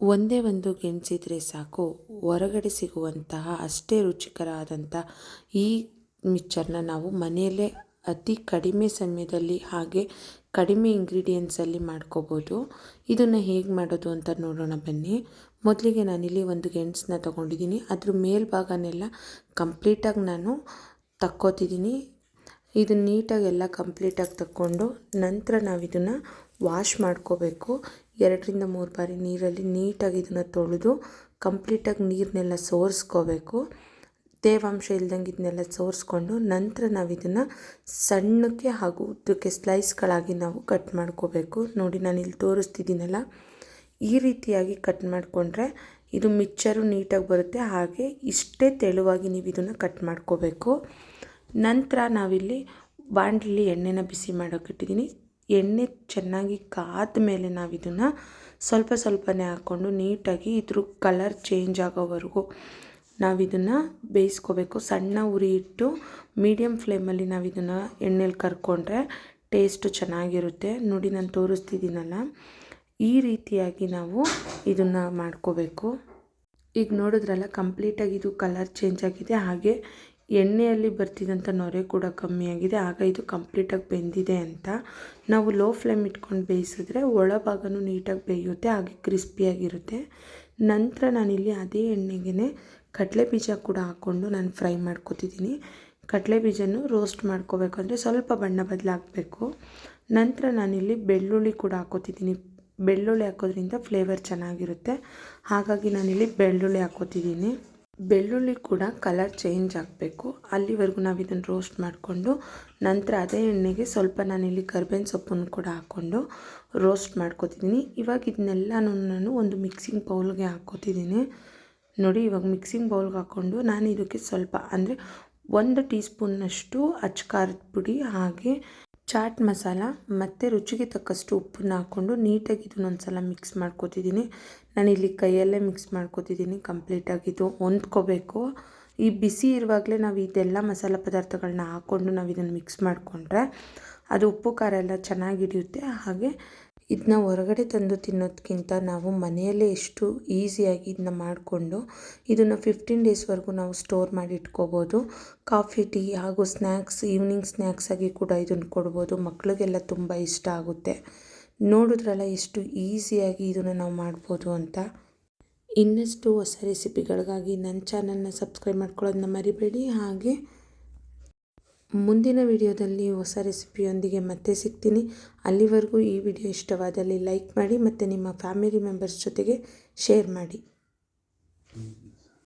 ಒಂದೇ ಒಂದು ಗೆಣಸಿದ್ರೆ ಸಾಕು. ಹೊರಗಡೆ ಸಿಗುವಂತಹ ಅಷ್ಟೇ ರುಚಿಕರವಾದಂಥ ಈ ಮಿಕ್ಚರ್ನ ನಾವು ಮನೆಯಲ್ಲೇ ಅತಿ ಕಡಿಮೆ ಸಮಯದಲ್ಲಿ ಹಾಗೆ ಕಡಿಮೆ ಇಂಗ್ರೀಡಿಯೆಂಟ್ಸಲ್ಲಿ ಮಾಡ್ಕೋಬೋದು. ಇದನ್ನು ಹೇಗೆ ಮಾಡೋದು ಅಂತ ನೋಡೋಣ ಬನ್ನಿ. ಮೊದಲಿಗೆ ನಾನಿಲ್ಲಿ ಒಂದು ಗೆಣಸನ್ನ ತೊಗೊಂಡಿದ್ದೀನಿ. ಅದ್ರ ಮೇಲ್ಭಾಗನೆಲ್ಲ ಕಂಪ್ಲೀಟಾಗಿ ನಾನು ತಕ್ಕೋತಿದ್ದೀನಿ. ಇದನ್ನ ನೀಟಾಗಿ ಎಲ್ಲ ಕಂಪ್ಲೀಟಾಗಿ ತಕ್ಕೊಂಡು ನಂತರ ನಾವು ಇದನ್ನು ವಾಶ್ ಮಾಡ್ಕೋಬೇಕು. ಎರಡರಿಂದ ಮೂರು ಬಾರಿ ನೀರಲ್ಲಿ ನೀಟಾಗಿ ಇದನ್ನು ತೊಳೆದು ಕಂಪ್ಲೀಟಾಗಿ ನೀರನ್ನೆಲ್ಲ ಸೋರಿಸ್ಕೋಬೇಕು. ತೇವಾಂಶ ಇಲ್ದಂಗೆ ಇದನ್ನೆಲ್ಲ ಸೋರಿಸ್ಕೊಂಡು ನಂತರ ನಾವು ಇದನ್ನು ಸಣ್ಣಕ್ಕೆ ಹಾಗೂ ಉದ್ದಕ್ಕೆ ಸ್ಲೈಸ್ಗಳಾಗಿ ನಾವು ಕಟ್ ಮಾಡ್ಕೋಬೇಕು. ನೋಡಿ ನಾನು ಇಲ್ಲಿ ತೋರಿಸ್ತಿದ್ದೀನಲ್ಲ, ಈ ರೀತಿಯಾಗಿ ಕಟ್ ಮಾಡಿಕೊಂಡ್ರೆ ಇದು ಮಿಕ್ಚರು ನೀಟಾಗಿ ಬರುತ್ತೆ. ಹಾಗೆ ಇಷ್ಟೇ ತೆಳುವಾಗಿ ನೀವು ಇದನ್ನು ಕಟ್ ಮಾಡ್ಕೋಬೇಕು. ನಂತರ ನಾವಿಲ್ಲಿ ಬಾಂಡ್ಲಿ ಎಣ್ಣೆನ ಬಿಸಿ ಮಾಡೋಕ್ಕಿಟ್ಟಿದ್ದೀನಿ ಎಣ್ಣೆ ಚೆನ್ನಾಗಿ ಕಾದ ಮೇಲೆ ನಾವು ಇದನ್ನು ಸ್ವಲ್ಪ ಸ್ವಲ್ಪನೇ ಹಾಕ್ಕೊಂಡು ನೀಟಾಗಿ ಇದ್ರ ಕಲರ್ ಚೇಂಜ್ ಆಗೋವರೆಗೂ ನಾವು ಇದನ್ನು ಬೇಯಿಸ್ಕೋಬೇಕು. ಸಣ್ಣ ಉರಿ ಇಟ್ಟು ಮೀಡಿಯಮ್ ಫ್ಲೇಮಲ್ಲಿ ನಾವು ಇದನ್ನು ಎಣ್ಣೆಲಿ ಕರ್ಕೊಂಡ್ರೆ ಟೇಸ್ಟು ಚೆನ್ನಾಗಿರುತ್ತೆ. ನೋಡಿ, ನಾನು ತೋರಿಸ್ತಿದ್ದೀನಲ್ಲ. ಈ ರೀತಿಯಾಗಿ ನಾವು ಇದನ್ನು ಮಾಡ್ಕೋಬೇಕು. ಈಗ ನೋಡಿದ್ರಲ್ಲ, ಕಂಪ್ಲೀಟಾಗಿ ಇದು ಕಲರ್ ಚೇಂಜ್ ಆಗಿದೆ. ಹಾಗೆ ಎಣ್ಣೆಯಲ್ಲಿ ಬರ್ತಿದ್ದಂಥ ನೊರೆ ಕೂಡ ಕಮ್ಮಿಯಾಗಿದೆ. ಆಗ ಇದು ಕಂಪ್ಲೀಟಾಗಿ ಬೆಂದಿದೆ ಅಂತ. ನಾವು ಲೋ ಫ್ಲೇಮ್ ಇಟ್ಕೊಂಡು ಬೇಯಿಸಿದ್ರೆ ಒಳಭಾಗನೂ ನೀಟಾಗಿ ಬೇಯುತ್ತೆ, ಹಾಗೆ ಕ್ರಿಸ್ಪಿಯಾಗಿರುತ್ತೆ. ನಂತರ ನಾನಿಲ್ಲಿ ಅದೇ ಎಣ್ಣೆಗೆ ಕಡಲೆ ಬೀಜ ಕೂಡ ಹಾಕ್ಕೊಂಡು ನಾನು ಫ್ರೈ ಮಾಡ್ಕೊತಿದ್ದೀನಿ. ಕಡಲೆ ಬೀಜನೂ ರೋಸ್ಟ್ ಮಾಡ್ಕೋಬೇಕು ಅಂದರೆ ಸ್ವಲ್ಪ ಬಣ್ಣ ಬದಲಾಗಬೇಕು. ನಂತರ ನಾನಿಲ್ಲಿ ಬೆಳ್ಳುಳ್ಳಿ ಕೂಡ ಹಾಕೋತಿದ್ದೀನಿ ಬೆಳ್ಳುಳ್ಳಿ ಹಾಕೋದ್ರಿಂದ ಫ್ಲೇವರ್ ಚೆನ್ನಾಗಿರುತ್ತೆ. ಹಾಗಾಗಿ ನಾನಿಲ್ಲಿ ಬೆಳ್ಳುಳ್ಳಿ ಹಾಕೋತಿದ್ದೀನಿ ಬೆಳ್ಳುಳ್ಳಿ ಕೂಡ ಕಲರ್ ಚೇಂಜ್ ಆಗಬೇಕು. ಅಲ್ಲಿವರೆಗೂ ನಾವು ಇದನ್ನು ರೋಸ್ಟ್ ಮಾಡಿಕೊಂಡು, ನಂತರ ಅದೇ ಎಣ್ಣೆಗೆ ಸ್ವಲ್ಪ ನಾನಿಲ್ಲಿ ಕರ್ಬೇವಿನ ಸೊಪ್ಪನ್ನು ಕೂಡ ಹಾಕ್ಕೊಂಡು ರೋಸ್ಟ್ ಮಾಡ್ಕೋತಿದ್ದೀನಿ ಇವಾಗ ಇದನ್ನೆಲ್ಲನೂ ನಾನು ಒಂದು ಮಿಕ್ಸಿಂಗ್ ಬೌಲ್ಗೆ ಹಾಕ್ಕೋತಿದ್ದೀನಿ ನೋಡಿ, ಇವಾಗ ಮಿಕ್ಸಿಂಗ್ ಬೌಲ್ಗೆ ಹಾಕ್ಕೊಂಡು ನಾನು ಇದಕ್ಕೆ ಸ್ವಲ್ಪ ಅಂದರೆ ಒಂದು ಟೀ ಸ್ಪೂನ್ನಷ್ಟು ಅಚ್ಚ ಖಾರದ ಪುಡಿ ಹಾಗೆ ಚಾಟ್ ಮಸಾಲ ಮತ್ತು ರುಚಿಗೆ ತಕ್ಕಷ್ಟು ಉಪ್ಪನ್ನ ಹಾಕ್ಕೊಂಡು ನೀಟಾಗಿ ಇದನ್ನೊಂದು ಸಲ ಮಿಕ್ಸ್ ಮಾಡ್ಕೋತಿದ್ದೀನಿ. ನಾನು ಇಲ್ಲಿ ಕೈಯಲ್ಲೇ ಮಿಕ್ಸ್ ಮಾಡ್ಕೋತಿದ್ದೀನಿ ಕಂಪ್ಲೀಟಾಗಿ ಇದು ಹೊಂದ್ಕೋಬೇಕು. ಈ ಬಿಸಿ ಇರುವಾಗಲೇ ನಾವು ಇದೆಲ್ಲ ಮಸಾಲ ಪದಾರ್ಥಗಳನ್ನ ಹಾಕ್ಕೊಂಡು ನಾವು ಇದನ್ನು ಮಿಕ್ಸ್ ಮಾಡಿಕೊಂಡ್ರೆ ಅದು ಉಪ್ಪು, ಖಾರ ಎಲ್ಲ ಚೆನ್ನಾಗಿ ಹಿಡಿಯುತ್ತೆ. ಹಾಗೆ ಇದನ್ನ ಹೊರಗಡೆ ತಂದು ತಿನ್ನೋದಕ್ಕಿಂತ ನಾವು ಮನೆಯಲ್ಲೇ ಎಷ್ಟು ಈಸಿಯಾಗಿ ಇದನ್ನ ಮಾಡಿಕೊಂಡು ಇದನ್ನು ಫಿಫ್ಟೀನ್ ಡೇಸ್ವರೆಗೂ ನಾವು ಸ್ಟೋರ್ ಮಾಡಿ ಇಟ್ಕೋಬೋದು. ಕಾಫಿ, ಟೀ ಹಾಗೂ ಸ್ನ್ಯಾಕ್ಸ್ ಈವ್ನಿಂಗ್ ಸ್ನ್ಯಾಕ್ಸಾಗಿ ಕೂಡ ಇದನ್ನು ಕೊಡ್ಬೋದು. ಮಕ್ಕಳಿಗೆಲ್ಲ ತುಂಬ ಇಷ್ಟ ಆಗುತ್ತೆ. ನೋಡಿದ್ರಲ್ಲ ಎಷ್ಟು ಈಸಿಯಾಗಿ ಇದನ್ನು ನಾವು ಮಾಡ್ಬೋದು ಅಂತ. ಇನ್ನಷ್ಟು ಹೊಸ ರೆಸಿಪಿಗಳಿಗಾಗಿ ನನ್ನ ಚಾನಲ್ನ ಸಬ್ಸ್ಕ್ರೈಬ್ ಮಾಡ್ಕೊಳ್ಳೋದನ್ನ ಮರಿಬೇಡಿ. ಹಾಗೆ ಮುಂದಿನ ವಿಡಿಯೋದಲ್ಲಿ ಹೊಸ ರೆಸಿಪಿಯೊಂದಿಗೆ ಮತ್ತೆ ಸಿಗ್ತೀನಿ. ಅಲ್ಲಿವರೆಗೂ ಈ ವಿಡಿಯೋ ಇಷ್ಟವಾದಲ್ಲಿ ಲೈಕ್ ಮಾಡಿ ಮತ್ತು ನಿಮ್ಮ ಫ್ಯಾಮಿಲಿ ಮೆಂಬರ್ಸ್ ಜೊತೆಗೆ ಶೇರ್ ಮಾಡಿ.